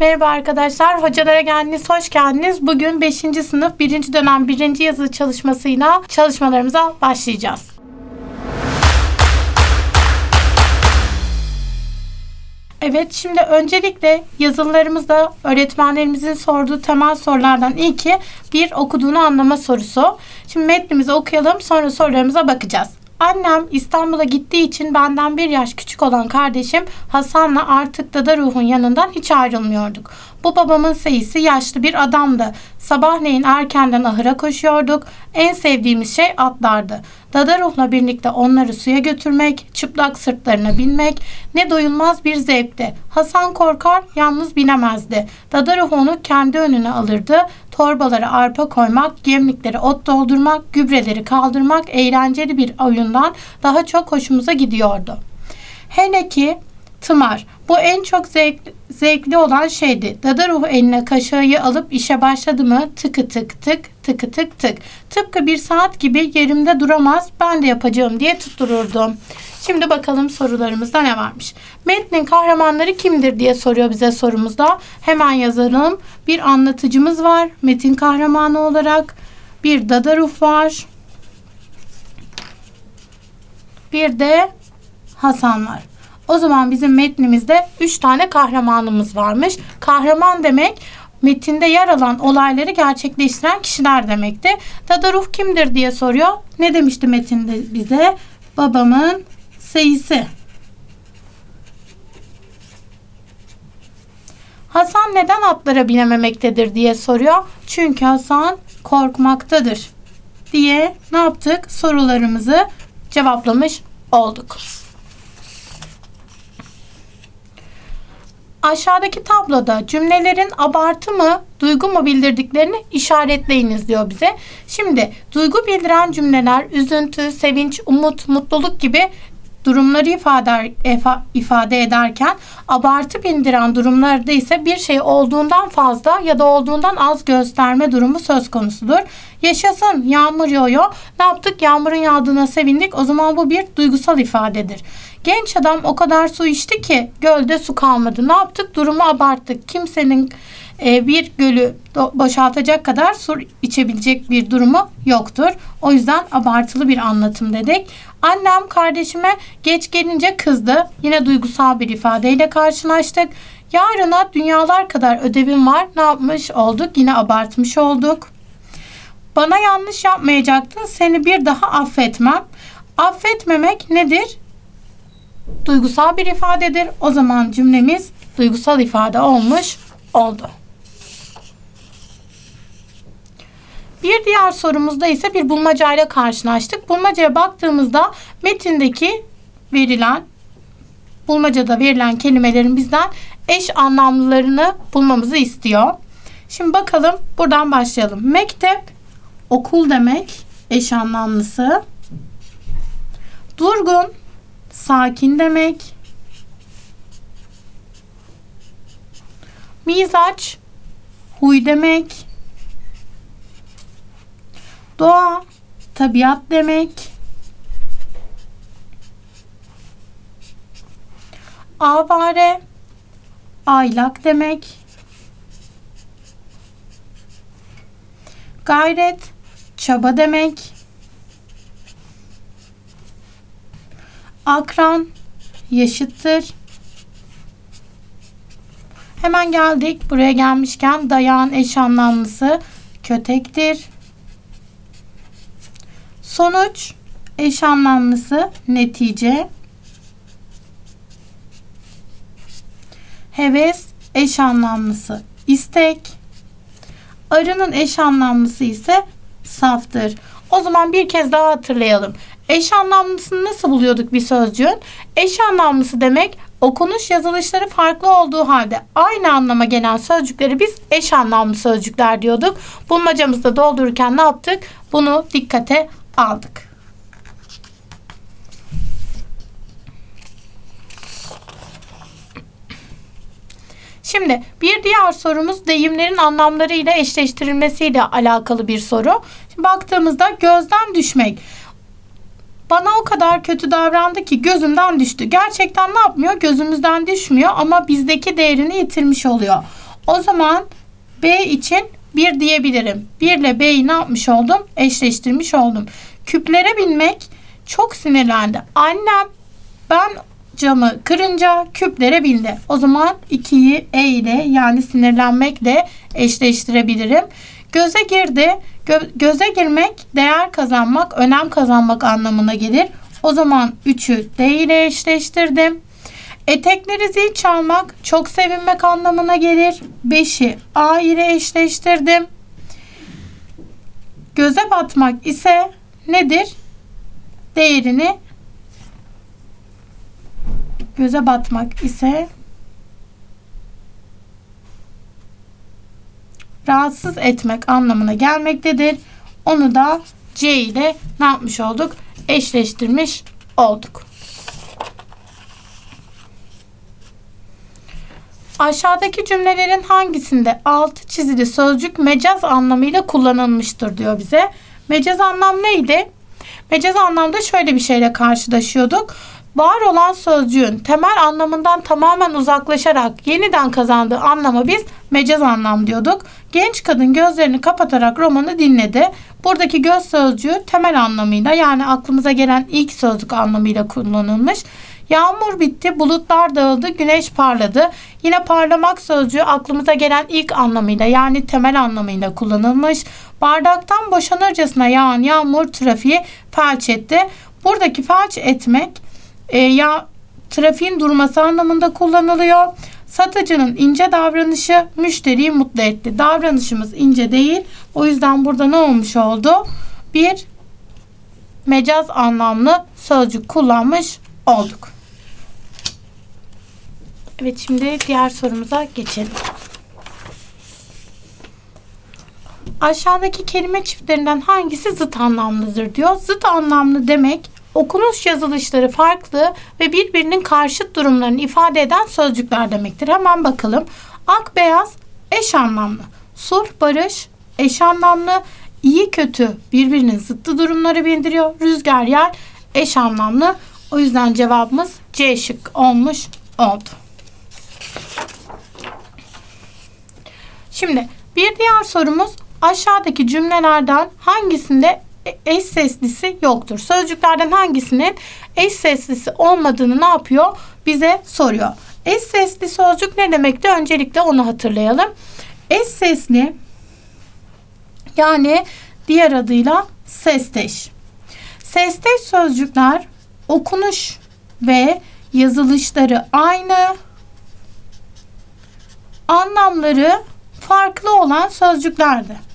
Merhaba arkadaşlar, hocalara geldiniz, hoş geldiniz. Bugün 5. sınıf 1. dönem 1. yazılı çalışmasıyla çalışmalarımıza başlayacağız. Evet, şimdi öncelikle yazılılarımızda öğretmenlerimizin sorduğu temel sorulardan ilki bir okuduğunu anlama sorusu. Şimdi metnimizi okuyalım, sonra sorularımıza bakacağız. Annem İstanbul'a gittiği için benden bir yaş küçük olan kardeşim Hasan'la artık Dada Ruh'un yanından hiç ayrılmıyorduk. Bu babamın seyisi yaşlı bir adamdı. Sabahleyin erkenden ahıra koşuyorduk. En sevdiğimiz şey atlardı. Dada Ruh'la birlikte onları suya götürmek, çıplak sırtlarına binmek ne doyulmaz bir zevkti. Hasan korkar, yalnız binemezdi. Dada Ruh onu kendi önüne alırdı. Torbalara arpa koymak, gemlikleri ot doldurmak, gübreleri kaldırmak eğlenceli bir oyundan daha çok hoşumuza gidiyordu. Hele ki tımar. Bu en çok zevk, zevkli olan şeydi. Dada ruhu eline kaşığı alıp işe başladı mı tıkı tık tık tıkı tık tık. Tıpkı bir saat gibi yerimde duramaz ben de yapacağım diye tuttururdum. Şimdi bakalım sorularımızda ne varmış. Metnin kahramanları kimdir diye soruyor bize sorumuzda. Hemen yazalım. Bir anlatıcımız var. Metin kahramanı olarak. Bir dada ruh var. Bir de Hasan var. O zaman bizim metnimizde 3 tane kahramanımız varmış. Kahraman demek metinde yer alan olayları gerçekleştiren kişiler demekti. Dada ruh kimdir diye soruyor. Ne demişti metinde bize? Babamın seyisi. Hasan neden atlara binememektedir diye soruyor. Çünkü Hasan korkmaktadır diye ne yaptık? Sorularımızı cevaplamış olduk. Aşağıdaki tabloda cümlelerin abartı mı, duygu mu bildirdiklerini işaretleyiniz diyor bize. Şimdi duygu bildiren cümleler üzüntü, sevinç, umut, mutluluk gibi durumları ifade, ifade ederken abartı bildiren durumlarda ise bir şey olduğundan fazla ya da olduğundan az gösterme durumu söz konusudur. Yaşasın yağmur yağıyor. Ne yaptık? Yağmurun yağdığına sevindik. O zaman bu bir duygusal ifadedir. Genç adam o kadar su içti ki gölde su kalmadı. Ne yaptık? Durumu abarttık. Kimsenin e, bir gölü boşaltacak kadar su içebilecek bir durumu yoktur. O yüzden abartılı bir anlatım dedik. Annem kardeşime geç gelince kızdı. Yine duygusal bir ifadeyle karşılaştık. Yarına dünyalar kadar ödevim var. Ne yapmış olduk? Yine abartmış olduk. Bana yanlış yapmayacaktın. Seni bir daha affetmem. Affetmemek nedir? Duygusal bir ifadedir. O zaman cümlemiz duygusal ifade olmuş oldu. Bir diğer sorumuzda ise bir bulmacayla karşılaştık. Bulmacaya baktığımızda metindeki verilen bulmacada verilen kelimelerin bizden eş anlamlılarını bulmamızı istiyor. Şimdi bakalım buradan başlayalım. Mektep okul demek eş anlamlısı. Durgun sakin demek. Mizaç huy demek. Doğa tabiat demek. Avare aylak demek. Gayret çaba demek. Akran yaşıttır. Hemen geldik. Buraya gelmişken dayağın eş anlamlısı kötektir. Sonuç eş anlamlısı netice. Heves eş anlamlısı istek. Arının eş anlamlısı ise saftır. O zaman bir kez daha hatırlayalım. Eş anlamlısını nasıl buluyorduk bir sözcüğün? Eş anlamlısı demek okunuş yazılışları farklı olduğu halde aynı anlama gelen sözcükleri biz eş anlamlı sözcükler diyorduk. Bulmacamızda doldururken ne yaptık? Bunu dikkate aldık. Şimdi bir diğer sorumuz deyimlerin anlamlarıyla eşleştirilmesiyle alakalı bir soru. Şimdi baktığımızda gözden düşmek. Bana o kadar kötü davrandı ki gözümden düştü. Gerçekten ne yapmıyor? Gözümüzden düşmüyor ama bizdeki değerini yitirmiş oluyor. O zaman B için 1 diyebilirim. 1 ile B'yi ne yapmış oldum? Eşleştirmiş oldum. Küplere binmek çok sinirlendi. Annem ben camı kırınca küplere bindi. O zaman 2'yi E ile yani sinirlenmekle eşleştirebilirim. Göze girdi. Gö- göze girmek değer kazanmak, önem kazanmak anlamına gelir. O zaman 3'ü D ile eşleştirdim. Etekleri zil çalmak çok sevinmek anlamına gelir. 5'i A ile eşleştirdim. Göze batmak ise nedir? Değerini göze batmak ise rahatsız etmek anlamına gelmektedir. Onu da C ile ne yapmış olduk? Eşleştirmiş olduk. Aşağıdaki cümlelerin hangisinde altı çizili sözcük mecaz anlamıyla kullanılmıştır diyor bize. Mecaz anlam neydi? Mecaz anlamda şöyle bir şeyle karşılaşıyorduk. Var olan sözcüğün temel anlamından tamamen uzaklaşarak yeniden kazandığı anlama biz mecaz anlam diyorduk. Genç kadın gözlerini kapatarak romanı dinledi. Buradaki göz sözcüğü temel anlamıyla yani aklımıza gelen ilk sözcük anlamıyla kullanılmış. Yağmur bitti, bulutlar dağıldı, güneş parladı. Yine parlamak sözcüğü aklımıza gelen ilk anlamıyla yani temel anlamıyla kullanılmış. Bardaktan boşanırcasına yağan yağmur trafiği felç etti. Buradaki felç etmek e, ya trafiğin durması anlamında kullanılıyor. Satıcının ince davranışı müşteriyi mutlu etti. Davranışımız ince değil. O yüzden burada ne olmuş oldu? Bir mecaz anlamlı sözcük kullanmış olduk. Evet şimdi diğer sorumuza geçelim. Aşağıdaki kelime çiftlerinden hangisi zıt anlamlıdır diyor. Zıt anlamlı demek okunuş yazılışları farklı ve birbirinin karşıt durumlarını ifade eden sözcükler demektir. Hemen bakalım. Ak beyaz eş anlamlı. Sulh barış eş anlamlı. İyi kötü birbirinin zıttı durumları bildiriyor. Rüzgar yer eş anlamlı. O yüzden cevabımız C şık olmuş oldu. Şimdi bir diğer sorumuz aşağıdaki cümlelerden hangisinde eş seslisi yoktur? Sözcüklerden hangisinin eş seslisi olmadığını ne yapıyor? Bize soruyor. Eş sesli sözcük ne demekti? Öncelikle onu hatırlayalım. Eş sesli yani diğer adıyla sesteş. Sesteş sözcükler okunuş ve yazılışları aynı, anlamları farklı olan sözcüklerdi.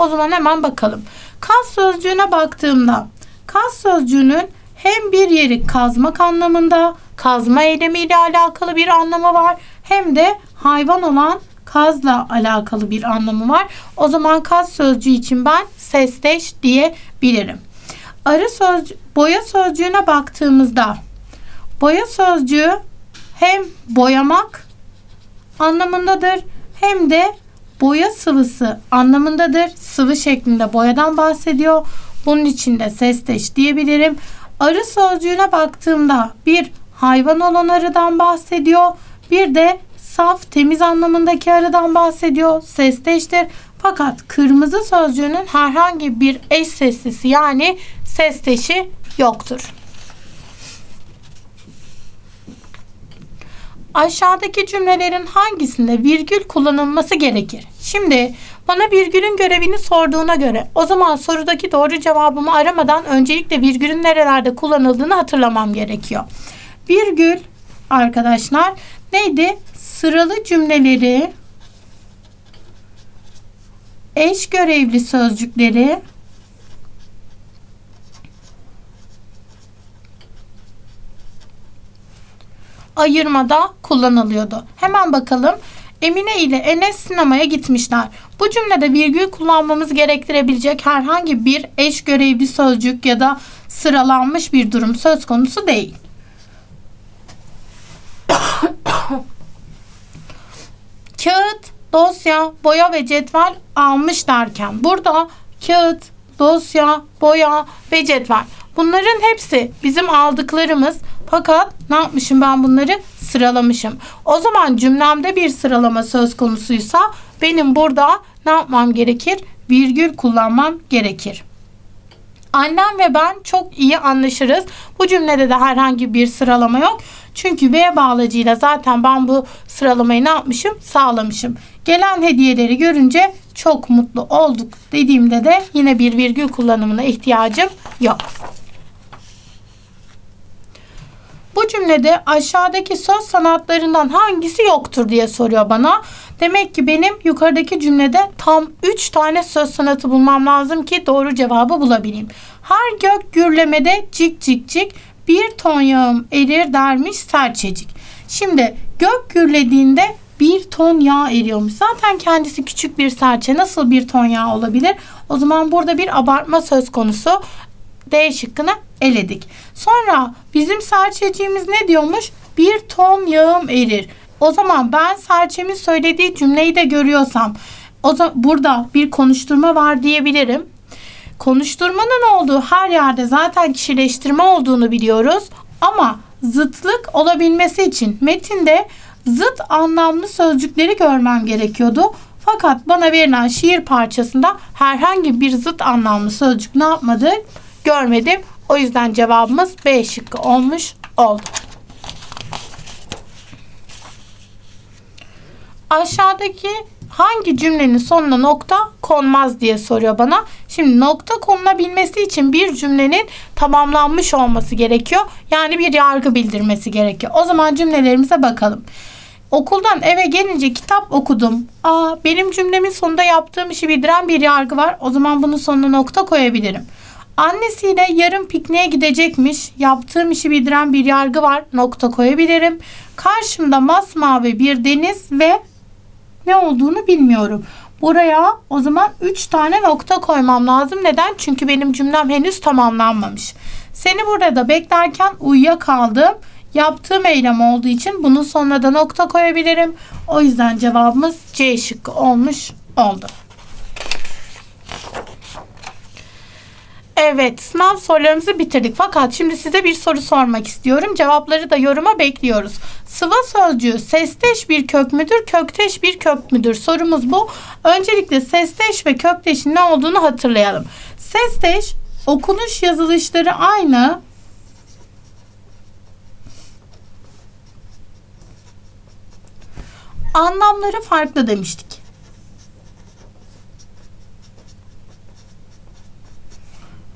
O zaman hemen bakalım. Kaz sözcüğüne baktığımda kaz sözcüğünün hem bir yeri kazmak anlamında kazma eylemiyle alakalı bir anlamı var hem de hayvan olan kazla alakalı bir anlamı var. O zaman kaz sözcüğü için ben sesteş diyebilirim. Arı sözcüğü, boya sözcüğüne baktığımızda boya sözcüğü hem boyamak anlamındadır hem de boya sıvısı anlamındadır. Sıvı şeklinde boyadan bahsediyor. Bunun için de sesteş diyebilirim. Arı sözcüğüne baktığımda bir hayvan olan arıdan bahsediyor. Bir de saf, temiz anlamındaki arıdan bahsediyor. Sesteştir. Fakat kırmızı sözcüğünün herhangi bir eş seslisi yani sesteşi yoktur. Aşağıdaki cümlelerin hangisinde virgül kullanılması gerekir? Şimdi bana virgülün görevini sorduğuna göre o zaman sorudaki doğru cevabımı aramadan öncelikle virgülün nerelerde kullanıldığını hatırlamam gerekiyor. Virgül arkadaşlar neydi? Sıralı cümleleri eş görevli sözcükleri ayırmada kullanılıyordu. Hemen bakalım. Emine ile Enes sinemaya gitmişler. Bu cümlede virgül kullanmamız gerektirebilecek herhangi bir eş görevli sözcük ya da sıralanmış bir durum söz konusu değil. Kağıt, dosya, boya ve cetvel almış derken burada kağıt, dosya, boya ve cetvel Bunların hepsi bizim aldıklarımız Fakat ne yapmışım ben bunları sıralamışım. O zaman cümlemde bir sıralama söz konusuysa benim burada ne yapmam gerekir? Virgül kullanmam gerekir. Annem ve ben çok iyi anlaşırız. Bu cümlede de herhangi bir sıralama yok. Çünkü V bağlacıyla zaten ben bu sıralamayı ne yapmışım? Sağlamışım. Gelen hediyeleri görünce çok mutlu olduk dediğimde de yine bir virgül kullanımına ihtiyacım yok. Bu cümlede aşağıdaki söz sanatlarından hangisi yoktur diye soruyor bana. Demek ki benim yukarıdaki cümlede tam 3 tane söz sanatı bulmam lazım ki doğru cevabı bulabileyim. Her gök gürlemede cik cik cik bir ton yağım erir dermiş serçecik. Şimdi gök gürlediğinde bir ton yağ eriyormuş. Zaten kendisi küçük bir serçe nasıl bir ton yağ olabilir? O zaman burada bir abartma söz konusu. D şıkkını eledik. Sonra bizim serçeciğimiz ne diyormuş? Bir ton yağım erir. O zaman ben serçemin söylediği cümleyi de görüyorsam o zaman burada bir konuşturma var diyebilirim. Konuşturmanın olduğu her yerde zaten kişileştirme olduğunu biliyoruz. Ama zıtlık olabilmesi için metinde zıt anlamlı sözcükleri görmem gerekiyordu. Fakat bana verilen şiir parçasında herhangi bir zıt anlamlı sözcük ne yapmadı? Görmedim. O yüzden cevabımız B şıkkı olmuş oldu. Aşağıdaki hangi cümlenin sonuna nokta konmaz diye soruyor bana. Şimdi nokta konulabilmesi için bir cümlenin tamamlanmış olması gerekiyor. Yani bir yargı bildirmesi gerekiyor. O zaman cümlelerimize bakalım. Okuldan eve gelince kitap okudum. Aa benim cümlemin sonunda yaptığım işi bildiren bir yargı var. O zaman bunun sonuna nokta koyabilirim. Annesiyle yarın pikniğe gidecekmiş. Yaptığım işi bildiren bir yargı var. Nokta koyabilirim. Karşımda masmavi bir deniz ve ne olduğunu bilmiyorum. Buraya o zaman 3 tane nokta koymam lazım. Neden? Çünkü benim cümlem henüz tamamlanmamış. Seni burada beklerken uyuyakaldım. Yaptığım eylem olduğu için bunun sonuna da nokta koyabilirim. O yüzden cevabımız C şıkkı olmuş oldu. Evet, sınav sorularımızı bitirdik. Fakat şimdi size bir soru sormak istiyorum. Cevapları da yoruma bekliyoruz. Sıva sözcüğü sesteş bir kök müdür, kökteş bir kök müdür? Sorumuz bu. Öncelikle sesteş ve kökteşin ne olduğunu hatırlayalım. Sesteş okunuş yazılışları aynı. Anlamları farklı demiştik.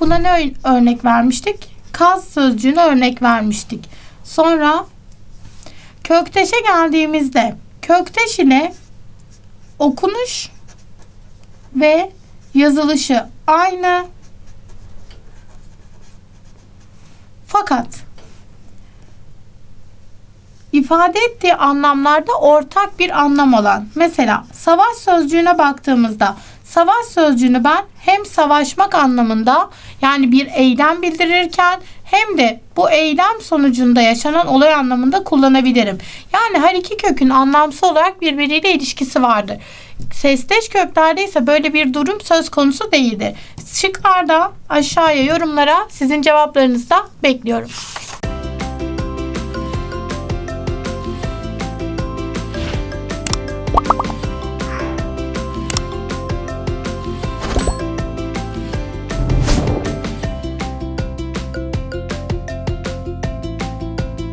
Buna ne ör- örnek vermiştik? Kaz sözcüğüne örnek vermiştik. Sonra kökteşe geldiğimizde kökteş ile okunuş ve yazılışı aynı. Fakat ifade ettiği anlamlarda ortak bir anlam olan mesela savaş sözcüğüne baktığımızda savaş sözcüğünü ben hem savaşmak anlamında yani bir eylem bildirirken hem de bu eylem sonucunda yaşanan olay anlamında kullanabilirim. Yani her iki kökün anlamsal olarak birbiriyle ilişkisi vardır. Sesteş köklerde ise böyle bir durum söz konusu değildir. Şıklarda aşağıya yorumlara sizin cevaplarınızı da bekliyorum.